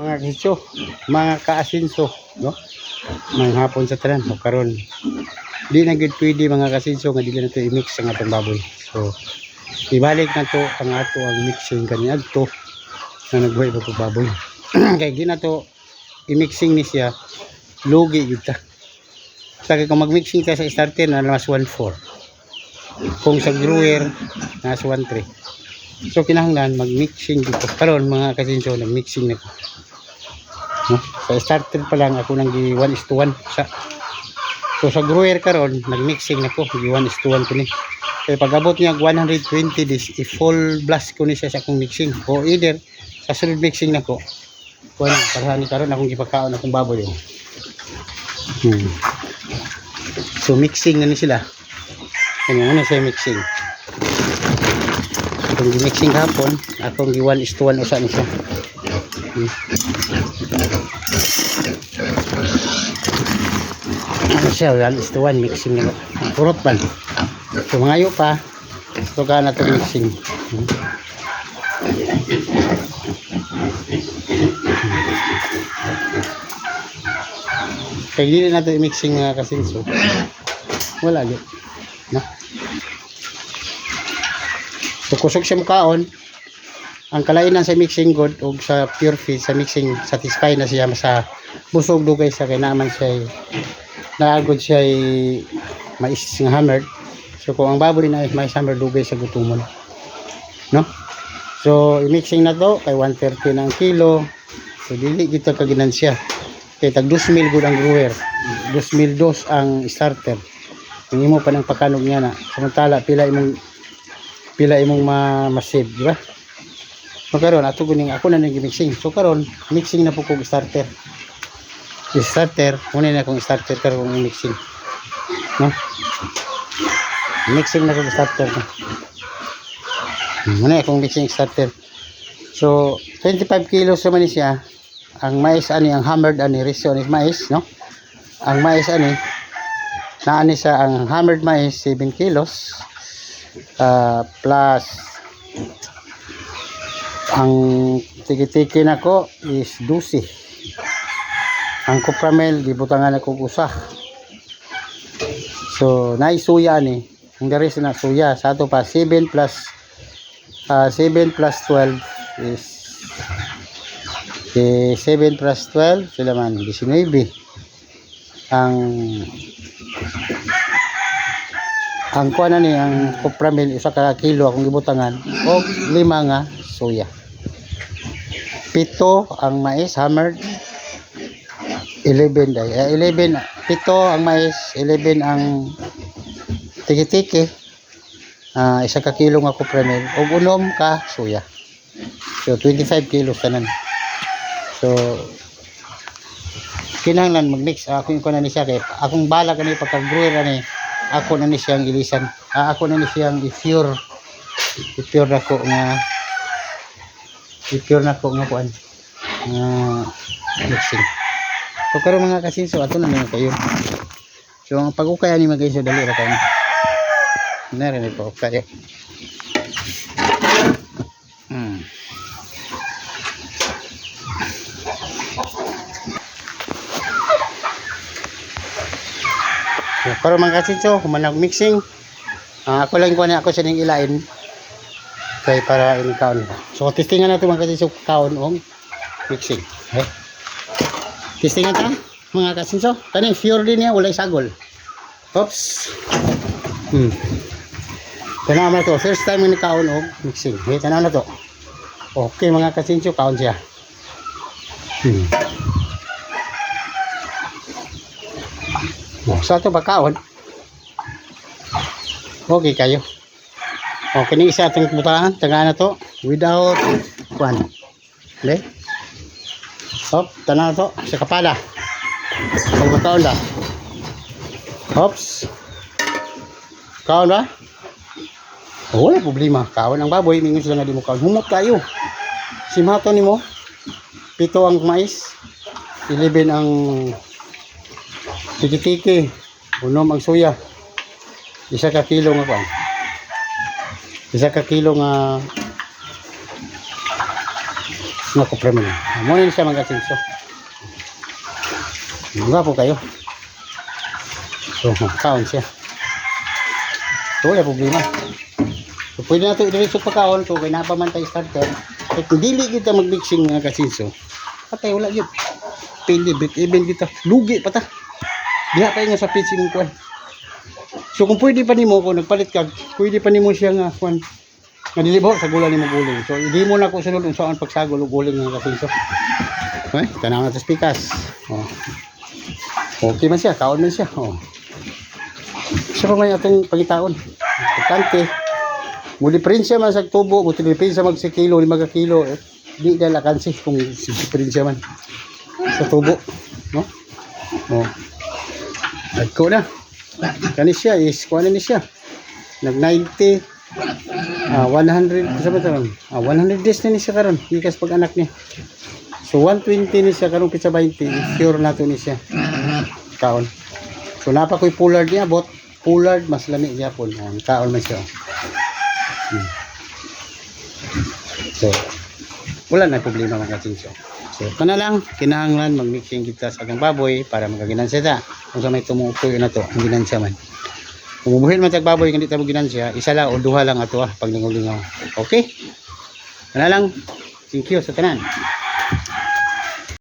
mga kisyo, mga kaasinso, no? Mga hapon sa tanan, o karon. Di na gid pwede mga kasinso nga dili na to i-mix ang atong baboy. So, ibalik na to ang ato ang mixing kani adto na nagbuhay pa pag baboy. Kay di na to i-mixing ni siya lugi gyud ta. Sa kung mag-mixing ka sa starter na mas 1.4. Kung sa grower nas 1.3. So kinahanglan mag-mixing dito. Karon mga kasinso nag-mixing na ko. No? Sa starter pa lang ako nang gi 1 is to 1 sa So sa grower karon nag-mixing na ko, gi 1 is to 1 ko ni. Kaya pag abot niya 120 days, i-full blast ko ni siya sa akong mixing. O either sa sunod mixing na ko, kuha na, parahan karon akong gipakaon akong baboy yun. Hmm. So mixing na ni sila. Ano na siya mixing. Kung gi-mixing hapon, akong gi 1 is to 1 usa ni siya. Hmm. Siya, one is to one mixing na. Purot man so mangayo pa. So ka na to mixing. Kaya hindi na to mixing mga kasinso. Wala yun no? so kusog siya mukaon ang kalainan sa mixing good o sa pure feed sa mixing satisfy na siya sa busog dugay sa kay naman siya naagod siya ay mais nga hammered so kung ang baboy na is mais hammered dugay sa gutumon. No? So i-mixing na to kay 130 na ang kilo. So dili kita kaginansya. Kay tag 2 mil good ang grower. 2 mil dos ang starter. Kung imo pa ng pakanog niya na. Samantala pila imong pila imong ma masave di ba? So karon ato guning ako na nag mixing so karon mixing na po kog starter starter. Muna na akong starter karon kung mixing. No? Mixing na kong starter no? muna akong mixing starter. So 25 kilos naman siya. Ang mais ani ang hammered ani resyo ni mais no? Ang mais ani na ani sa ang hammered mais 7 kilos. Ah, plus ang tiki-tiki na ko is 12 ang kupramel gibutangan ako usa so naisuya ni. Ang dari na suya sa ato pa 7 plus ah, 7 plus 12 is eh, 7 plus 12 sila man 19 ang ang kuha na ni ang kupramel isa ka kilo akong gibutangan o lima nga suya. Pito ang mais hammered 11 day. Eh, 11, pito ang mais, 11 ang tiki-tiki. Ah, isa ka kilo nga kupramel ug unom ka suya. So 25 kilos tanan. So kinahanglan mag-mix ako ko na ni siya kay akong bala kani pagka-grower ani ako na ni siyang ilisan. Ah, ako na ni siyang i-pure i-pure na ko nga i-pure na ko nga kuan. nga mixing. So karon mga kasinso ato na mga kayo. So ang pag-ukay ani mga kayo dali ra kayo. Nare ni pa kayo. Hmm. So, karon mga kasinso kumanag mixing. Ah, ako lang ko na ako sa ilain kay para ini kaon. So testingan nato mga kasinso kaon og mixing. Okay? Testingan ta mga kasinso. Kani pure din niya walay sagol. Oops. Hmm. Tanaw na to. First time ni kaon og mixing. Hey, tanaw na to. Okay mga kasinso kaon siya. Hmm. Oh, sa to ba kaon? Okay kayo. Okay, ni isa atong butahan. Taga na to. Without kwan. Le? Hop, tanaw to. Sa kapala. Pagkakaon da. Hops. Kaon ba? Oh, wala problema. Kaon ang baboy. Mingon sila nga di mo kaon. Humot kayo. Simato ni mo. Pito ang mais. 11 ang tiki-tiki. Unom ang suya. Isa ka kilo nga kwan. Isa ka kilo nga Nga ko premen. Mo ni siya mga kasinso. Mga po kayo. So, kaon siya. So, wala problema. So, pwede na ito i-diretso pa kaon. So, kaya napamantay starter. At kung dili kita mag-mixing mga kasinso, patay wala yun. Pili, break even kita. Lugi pa ta. Diha pa nga sa pitch mong kuwan. So, kung pwede pa nimo kung nagpalit ka, pwede pa nimo siya nga kuwan. Nga dilibo sa gula nimo guling. So, hindi mo na ko sunod kung saan pagsagol o guling mga kasinso. Okay, tanaw na sa spikas. Oh. Okay man siya, kaon man siya. Oh. Siya pa may atong pangitaon. Importante. Muli prinsya man sa tubo, muli prinsya mag si kilo, lima ka kilo. Eh, di na lakansi kung si prinsya man sa tubo. No? Oh. Nagko na. Kani siya is, kuha na ni siya. Nag 90, ah 100, sa ito? Ah, 100 days na ni siya karon Ikas pag anak niya. So 120 ni siya karon pizza 20, sure na to ni siya. Kaon. So napa ko'y pullard niya bot. Pullard mas lami gyapon. Oh, kaon man siya. Hmm. So wala na problema mga kasinso. So kana lang kinahanglan mag-mixing kita sa agang baboy para magaginansya ta. Kung sa may tumutuyo na to, ang ginansya man. Umuhin man tag baboy hindi ta mo ginansya, isa lang o duha lang ato ah pag lingaw-lingaw. Okay? Kana lang. Thank you sa tanan.